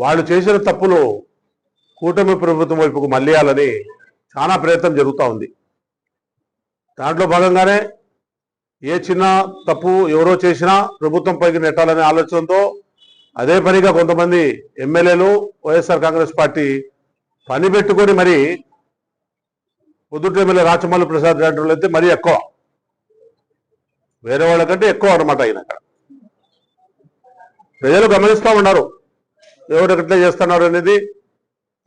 వాళ్ళు చేసిన తప్పులు కూటమి ప్రభుత్వం వైపుకు మళ్ళీయాలని చాలా ప్రయత్నం జరుగుతూ ఉంది. దాంట్లో భాగంగానే ఏ చిన్న తప్పు ఎవరో చేసినా ప్రభుత్వం పైకి నెట్టాలనే ఆలోచనతో అదే పనిగా కొంతమంది ఎమ్మెల్యేలు వైఎస్ఆర్ కాంగ్రెస్ పార్టీ పని పెట్టుకొని మరి పొద్దుట ఎమ్మెల్యే రాచమల్లి ప్రసాద్ లాంటి వాళ్ళు అయితే మరీ ఎక్కువ. వేరే వాళ్ళకంటే ఎక్కువ అనమాట ఆయన. అక్కడ ప్రజలు గమనిస్తూ ఉన్నారు. ఎవరు ఎట్లా చేస్తున్నారు అనేది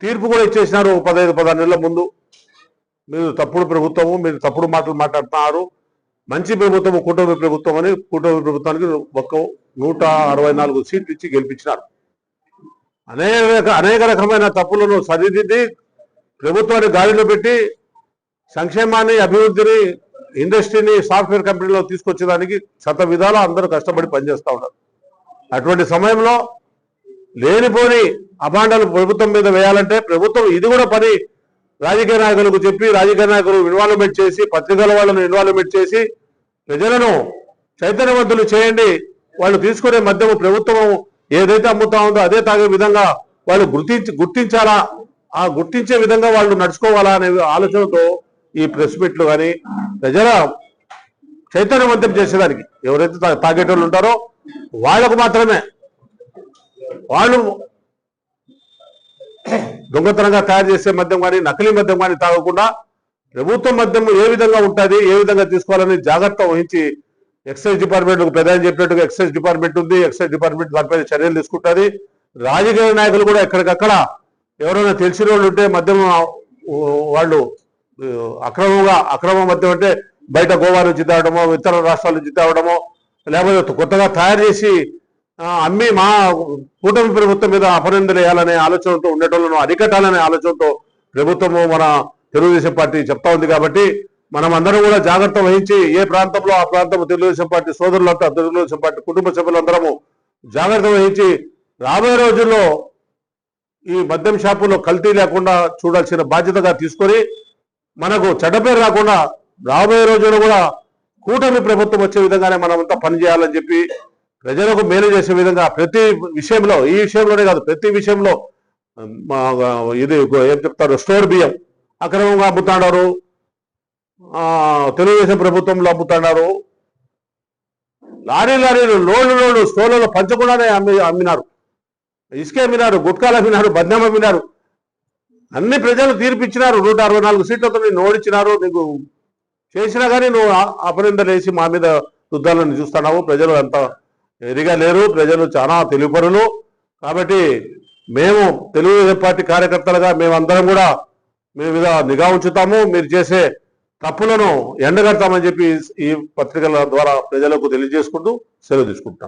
తీర్పు కూడా ఇచ్చేసినారు ఒక పదహైదు పదహారు నెలల ముందు. మీరు తప్పుడు ప్రభుత్వము మీరు తప్పుడు మాటలు మాట్లాడుతున్నారు. మంచి ప్రభుత్వము కూటమి ప్రభుత్వం అని కూటమి ప్రభుత్వానికి ఒక్క నూట అరవై నాలుగు సీట్లు ఇచ్చి గెలిపించినారు. అనేక అనేక రకమైన తప్పులను సరిదిద్ది ప్రభుత్వాన్ని గాలిలో పెట్టి సంక్షేమాన్ని అభివృద్ధిని ఇండస్ట్రీని సాఫ్ట్వేర్ కంపెనీలో తీసుకొచ్చేదానికి శత విధాలు అందరూ కష్టపడి పనిచేస్తూ ఉన్నారు. అటువంటి సమయంలో లేనిపోని అభాండాలు ప్రభుత్వం మీద వేయాలంటే ప్రభుత్వం ఇది కూడా పని. రాజకీయ నాయకులకు చెప్పి రాజకీయ నాయకులు ఇన్వాల్వ్మెంట్ చేసి పత్రికల వాళ్ళను ఇన్వాల్వ్మెంట్ చేసి ప్రజలను చైతన్యవంతులు చేయండి. వాళ్ళు తీసుకునే మద్యము ప్రభుత్వం ఏదైతే అమ్ముతా ఉందో అదే తాగే విధంగా వాళ్ళు గుర్తించి గుర్తించాలా? ఆ గుర్తించే విధంగా వాళ్ళు నడుచుకోవాలా అనే ఆలోచనతో ఈ ప్రెస్ మీట్లు కానీ ప్రజల చైతన్యవంతం చేసేదానికి ఎవరైతే తాగేటోళ్ళు ఉంటారో వాళ్ళకు మాత్రమే. వాళ్ళు దొంగతనంగా తయారు చేసే మద్యం కానీ నకిలీ మద్యం కానీ తాగకుండా ప్రభుత్వ మద్యం ఏ విధంగా ఉంటుంది ఏ విధంగా తీసుకోవాలని జాగ్రత్త వహించి ఎక్సైజ్ డిపార్ట్మెంట్ ప్రధాని చెప్పినట్టుగా ఎక్సైజ్ డిపార్ట్మెంట్ ఉంది ఎక్సైజ్ డిపార్ట్మెంట్ దానిపై చర్యలు తీసుకుంటుంది. రాజకీయ నాయకులు కూడా ఎక్కడికక్కడ ఎవరైనా తెలిసిన వాళ్ళు ఉంటే మద్యం వాళ్ళు అక్రమంగా అక్రమ మద్యం అంటే బయట గోవా నుంచి తేవడమో ఇతర రాష్ట్రాల నుంచి తేవడమో లేకపోతే కొత్తగా తయారు చేసి అమ్మి మా కూటమి ప్రభుత్వం మీద అపనిందలు వేయాలనే ఆలోచనతో ఉండేటోళ్ళను అరికట్టాలనే ఆలోచనతో ప్రభుత్వము మన తెలుగుదేశం పార్టీ చెప్తా ఉంది కాబట్టి మనం అందరం కూడా జాగ్రత్త వహించి ఏ ప్రాంతంలో ఆ ప్రాంతం తెలుగుదేశం పార్టీ సోదరులంతా తెలుగుదేశం పార్టీ కుటుంబ సభ్యులందరము జాగ్రత్త వహించి రాబోయే రోజుల్లో ఈ మద్యం షాపులో కల్తీ లేకుండా చూడాల్సిన బాధ్యతగా తీసుకొని మనకు చెడ్డపేరు రాకుండా రాబోయే రోజుల్లో కూడా కూటమి ప్రభుత్వం వచ్చే విధంగానే మనమంతా పనిచేయాలని చెప్పి ప్రజలకు మేలు చేసే విధంగా ప్రతి విషయంలో ఈ విషయంలోనే కాదు ప్రతి విషయంలో మా ఇది ఏం చెప్తారు స్టోర్ బియ్యం అక్రమంగా అమ్ముతాడారు. తెలుగుదేశం ప్రభుత్వంలో అమ్ముతాడారు. లారీ లారీలు లోడ్లు లోడ్లు స్టోర్లలో పంచకుండానే అమ్మి అమ్మినారు. ఇసుక అమ్మినారు గుట్కాలు అమ్మినారు బద్దం అమ్మినారు. అన్ని ప్రజలు తీర్పిచ్చినారు నూట అరవై నాలుగు సీట్లతో నేను ఓడించినారు. నీకు చేసినా కానీ నువ్వు అపనిందలేసి మా మీద యుద్ధాలను చూస్తున్నావు. ప్రజలు అంతా ఎదిగా లేరు. ప్రజలు చాలా తెలివిపరులు. కాబట్టి మేము తెలుగుదేశం పార్టీ కార్యకర్తలుగా మేమందరం కూడా మీ మీద నిఘా ఉంచుతాము. మీరు చేసే తప్పులను ఎండగడతామని చెప్పి ఈ పత్రికల ద్వారా ప్రజలకు తెలియజేసుకుంటూ సెలవు తీసుకుంటాం